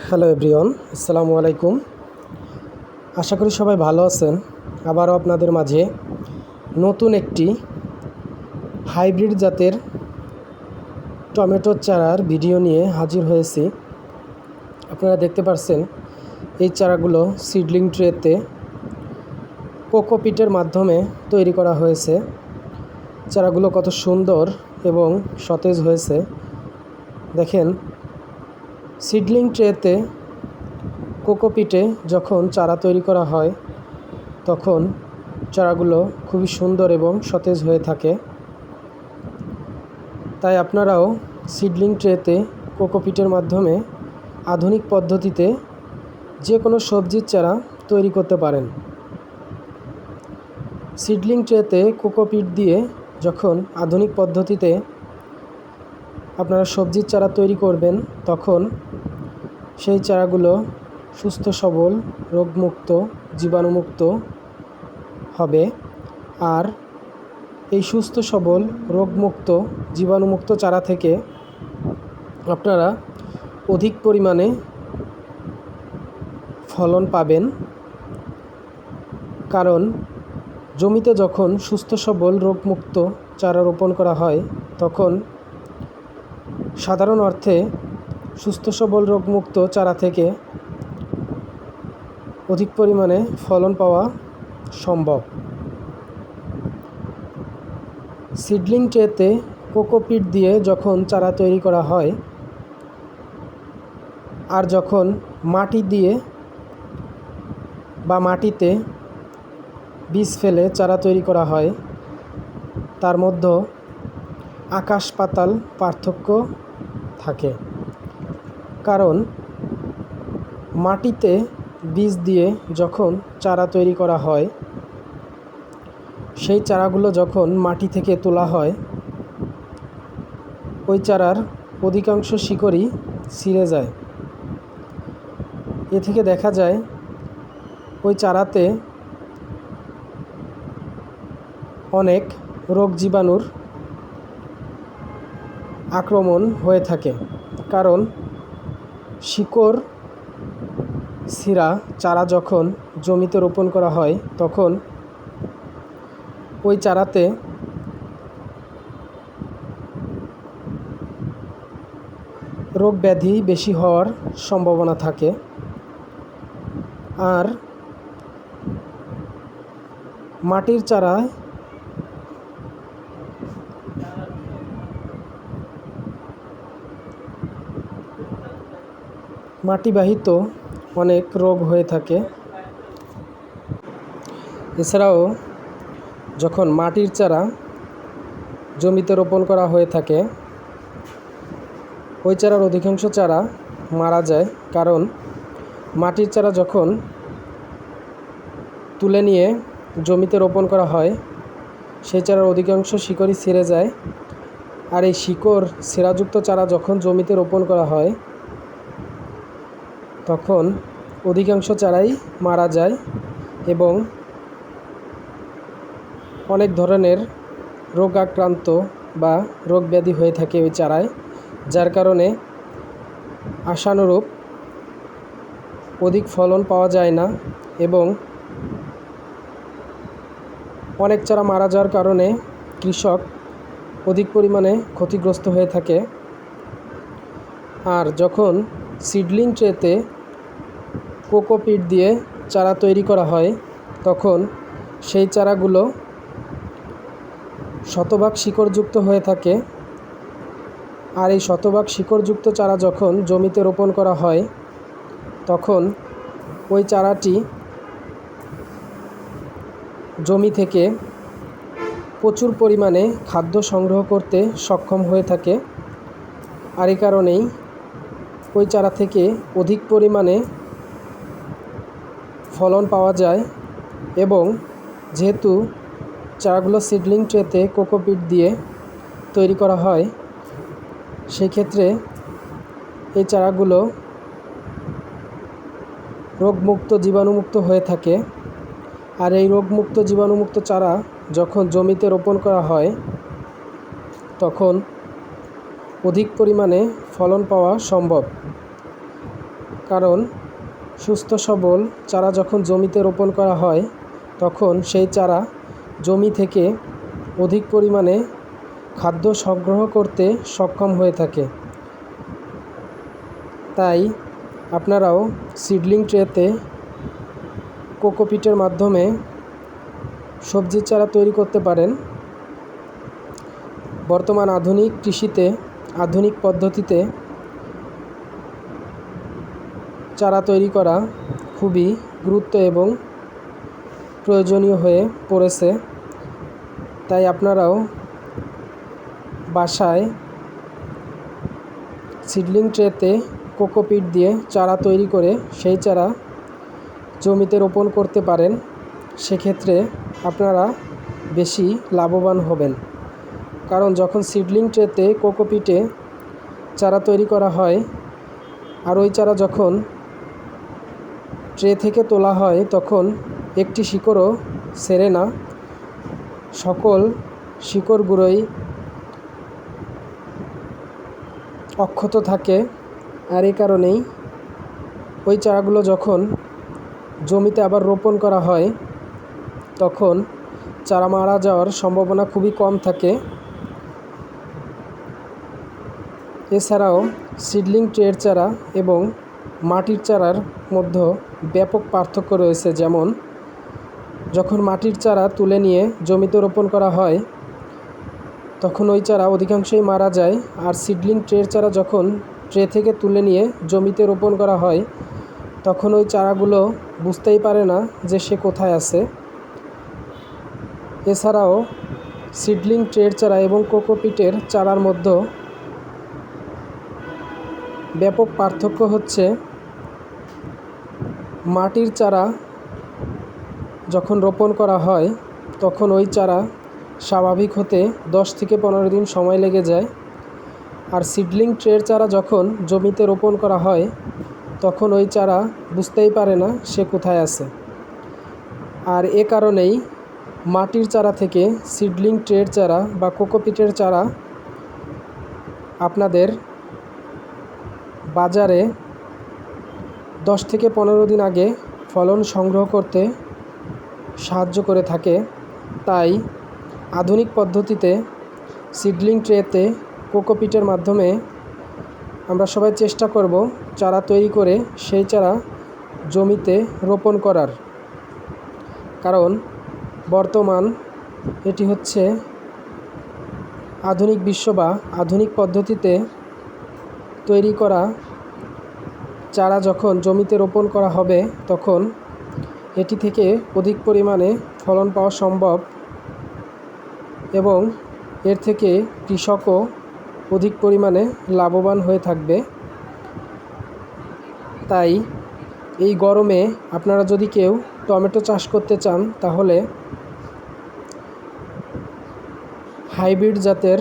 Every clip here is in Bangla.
হ্যালো এভরিওয়ান আসসালামু আলাইকুম আশা করি সবাই ভালো আছেন। আবারও আপনাদের মাঝে নতুন একটি হাইব্রিড জাতের টমেটোর চারার ভিডিও নিয়ে হাজির হয়েছি। আপনারা দেখতে পাচ্ছেন এই চারাগুলো সিডলিং ট্রেতে কোকোপিটের মাধ্যমে তৈরি করা হয়েছে। চারাগুলো কত সুন্দর এবং সতেজ হয়েছে। দেখেন সিডলিং ট্রেতে কোকোপিটে যখন চারা তৈরি করা হয়, তখন চারাগুলো খুবই সুন্দর এবং সতেজ হয়ে থাকে। তাই আপনারাও সিডলিং ট্রেতে কোকোপিটের মাধ্যমে আধুনিক পদ্ধতিতে যে কোনো সবজির চারা তৈরি করতে পারেন। সিডলিং ট্রেতে কোকোপিট দিয়ে যখন আধুনিক পদ্ধতিতে আপনারা সবজির চারা তৈরি করবেন, তখন সেই চারাগুলো সুস্থ, সবল, রোগমুক্ত, জীবাণুমুক্ত হবে। আর এই সুস্থ, সবল, রোগমুক্ত, জীবাণুমুক্ত চারা থেকে আপনারা অধিক পরিমাণে ফলন পাবেন। কারণ জমিতে যখন সুস্থ, সবল, রোগমুক্ত চারা রোপণ করা হয়, তখন সাধারণ অর্থে সুস্থ সবল রোগমুক্ত চারা থেকে অধিক পরিমাণে ফলন পাওয়া সম্ভব। সিডলিং ট্রেতে কোকোপিট দিয়ে যখন চারা তৈরি করা হয় আর যখন মাটি দিয়ে বা মাটিতে বীজ ফেলে চারা তৈরি করা হয়, তার মধ্যে আকাশ পাতাল পার্থক্য থাকে। কারণ মাটিতে বীজ দিয়ে যখন চারা তৈরি করা হয়, সেই চারাগুলো যখন মাটি থেকে তোলা হয়, ওই চারার অধিকাংশ শিকড়ই ছিঁড়ে যায়। এ থেকে দেখা যায়, ওই চারাতে অনেক রোগ জীবাণুর আক্রমণ হয়ে থাকে। কারণ শিকড় শিরা চারা যখন জমিতে রোপণ করা হয়, তখন ওই চারাতে রোগ ব্যাধি বেশি হওয়ার সম্ভাবনা থাকে। আর মাটির চারায় মাটিবাহিত অনেক রোগ হয়ে থাকে। এছাড়াও যখন মাটির চারা জমিতে রোপণ করা হয়ে থাকে, ওই চারার অধিকাংশ চারা মারা যায়। কারণ মাটির চারা যখন তুলে নিয়ে জমিতে রোপণ করা হয়, সেই চারার অধিকাংশ শিকড়ই ছিঁড়ে যায়। আর এই শিকড় সেরাযুক্ত চারা যখন জমিতে রোপণ করা হয় তখন অধিকাংশ চারাই মারা যায় এবং অনেক ধরনের রোগ আক্রান্ত বা রোগ ব্যাধি হয়ে থাকে ওই চারায়, যার কারণে আশানুরূপ অধিক ফলন পাওয়া যায় না এবং অনেক চারা মারা যাওয়ার কারণে কৃষক অধিক পরিমাণে ক্ষতিগ্রস্ত হয়ে থাকে। আর যখন সিডলিং ট্রেতে কোকোপিট দিয়ে চারা তৈরি করা হয়, তখন সেই চারাগুলো শতভাগ শিকড়যুক্ত হয়ে থাকে। আর এই শতভাগ শিকড়যুক্ত চারা যখন জমিতে রোপণ করা হয়, তখন ওই চারাটি জমি থেকে প্রচুর পরিমাণে খাদ্য সংগ্রহ করতে সক্ষম হয়ে থাকে। আর এই কারণেই ওই চারা থেকে অধিক পরিমাণে ফলন পাওয়া যায় এবং যেহেতু চারাগুলো সিডলিং ট্রেতে কোকোপিট দিয়ে তৈরি করা হয় সেই ক্ষেত্রে এই চারাগুলো রোগমুক্ত জীবাণুমুক্ত হয়ে থাকে। আর এই রোগমুক্ত জীবাণুমুক্ত চারা যখন জমিতে রোপণ করা হয়, তখন অধিক পরিমাণে ফলন পাওয়া সম্ভব। কারণ সুস্থ সবল চারা যখন জমিতে রোপণ করা হয়, তখন সেই চারা জমি থেকে অধিক পরিমাণে খাদ্য সংগ্রহ করতে সক্ষম হয়ে থাকে। তাই আপনারাও সিডলিং ট্রেতে কোকোপিটের মাধ্যমে সবজির চারা তৈরি করতে পারেন। বর্তমান আধুনিক কৃষিতে আধুনিক পদ্ধতিতে চারা তৈরি করা খুবই গুরুত্ব এবং প্রয়োজনীয় হয়ে পড়েছে। তাই আপনারাও বাসায় সিডলিং ট্রেতে কোকোপিট দিয়ে চারা তৈরি করে সেই চারা জমিতে রোপণ করতে পারেন। সেক্ষেত্রে আপনারা বেশি লাভবান হবেন। কারণ যখন সিডলিং ট্রেতে কোকোপিটে চারা তৈরি করা হয়, আর ওই চারা যখন ট্রে থেকে তোলা হয়, তখন একটি শিকড়ও সেরে না। সকল শিকড়গুলোই অক্ষত থাকে, আর এই কারণেই ওই চারাগুলো যখন জমিতে আবার রোপণ করা হয়, তখন চারা মারা যাওয়ার সম্ভাবনা খুবই কম থাকে। এছাড়াও সিডলিং ট্রের চারা এবং মাটির চারার মধ্যে ব্যাপক পার্থক্য রয়েছে। যেমন, যখন মাটির চারা তুলে নিয়ে জমিতে রোপণ করা হয়, তখন ওই চারা অধিকাংশই মারা যায়। আর সিডলিং ট্রের চারা যখন ট্রে থেকে তুলে নিয়ে জমিতে রোপণ করা হয়, তখন ওই চারাগুলো বুঝতেই পারে না যে সে কোথায় আছে। এছাড়াও, সিডলিং ট্রের চারা এবং কোকোপিটের চারার মধ্যে ব্যাপক পার্থক্য হচ্ছে মাটির চারা যখন রোপণ করা হয়, তখন ওই চারা স্বাভাবিক হতে দশ থেকে পনেরো দিন সময় লেগে যায়। আর সিডলিং ট্রের চারা যখন জমিতে রোপণ করা হয়, তখন ওই চারা বুঝতেই পারে না সে কোথায় আছে। আর এ কারণেই মাটির চারা থেকে সিডলিং ট্রের চারা বা কোকোপিটের চারা আপনাদের বাজারে দশ থেকে পনেরো দিন আগে ফলন সংগ্রহ করতে সাহায্য করে থাকে। তাই আধুনিক পদ্ধতিতে সিডলিং ট্রেতে কোকোপিটের মাধ্যমে আমরা সবাই চেষ্টা করব চারা তৈরি করে সেই চারা জমিতে রোপণ করার। কারণ বর্তমান এটি হচ্ছে আধুনিক বিশ্ব বা আধুনিক পদ্ধতিতে তৈরি করা চারা যখন জমিতে রোপণ করা হবে, তখন এটি থেকে অধিক পরিমাণে ফলন পাওয়া সম্ভব এবং এর থেকে কৃষকও অধিক পরিমাণে লাভবান হয়ে থাকবে। তাই এই গরমে আপনারা যদি কেউ টমেটো চাষ করতে চান, তাহলে হাইব্রিড জাতের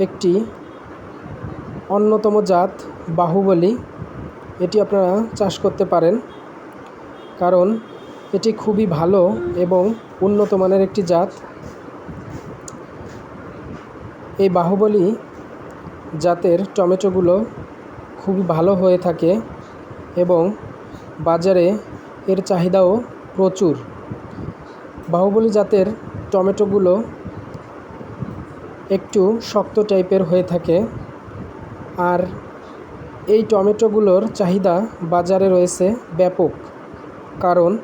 একটি অন্যতম জাত বাহুবলী। এটি আপনারা চাষ করতে পারেন। কারণ এটি খুবই ভালো এবং উন্নত মানের একটি জাত। এই বাহুবলী জাতের টমেটোগুলো খুবই ভালো হয়ে থাকে এবং বাজারে এর চাহিদাও প্রচুর। বাহুবলী জাতের টমেটোগুলো একটু শক্ত টাইপের হয়ে থাকে। আর এই টমেটোগুলোর চাহিদা বাজারে রয়েছে ব্যাপক। কারণ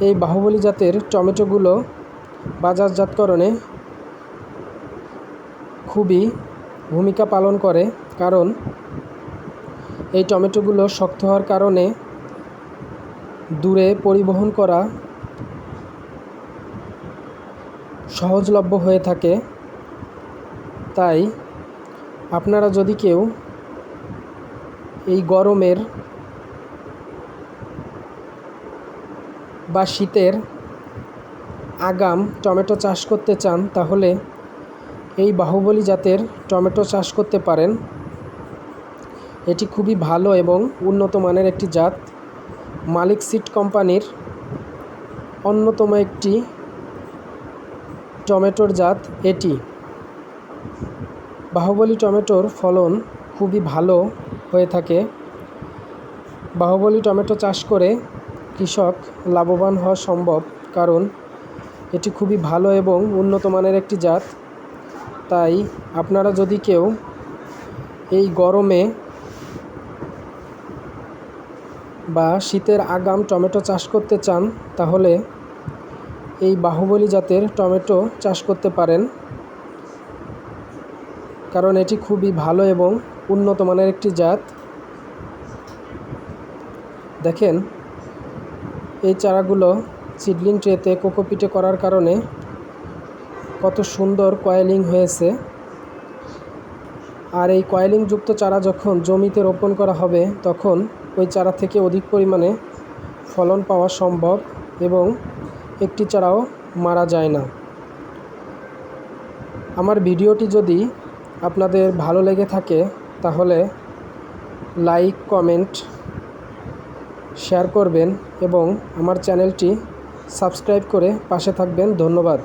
এই বাহুবলী জাতের টমেটোগুলো বাজারজাতকরণে খুবই ভূমিকা পালন করে। কারণ এই টমেটোগুলো শক্ত হওয়ার কারণে দূরে পরিবহন করা সহজলভ্য হয়ে থাকে। তাই আপনারা যদি কেউ এই গরমের বা শীতের আগাম টমেটো চাষ করতে চান, তাহলে এই বাহুবলী জাতের টমেটো চাষ করতে পারেন। এটি খুবই ভালো এবং উন্নত মানের একটি জাত। মালিক সিড কোম্পানির অন্যতম একটি টমেটোর জাত এটি। বাহুবলী টমেটোর ফলন খুবই ভালো হয়ে থাকে। বাহুবলী টমেটো চাষ করে কৃষক লাভবান হওয়া সম্ভব, কারণ এটি খুবই ভালো এবং উন্নত মানের একটি জাত। তাই আপনারা যদি কেউ এই গরমে বা শীতের আগাম টমেটো চাষ করতে চান, তাহলে এই বাহুবলী জাতের টমেটো চাষ করতে পারেন। কারণ এটি খুবই ভালো এবং উন্নত মানের একটি জাত। দেখেন, এই চারাগুলো সিডলিং ট্রেতে কোকোপিটে করার কারণে কত সুন্দর কয়েলিং হয়েছে। আর এই কয়েলিংযুক্ত চারা যখন জমিতে রোপণ করা হবে, তখন ওই চারা থেকে অধিক পরিমাণে ফলন পাওয়া সম্ভব এবং একটি চারাও মারা যায় না। আমার ভিডিওটি যদি আপনাদের ভালো লেগে থাকে, তাহলে লাইক, কমেন্ট, শেয়ার করবেন এবং আমার চ্যানেলটি সাবস্ক্রাইব করে পাশে থাকবেন। ধন্যবাদ।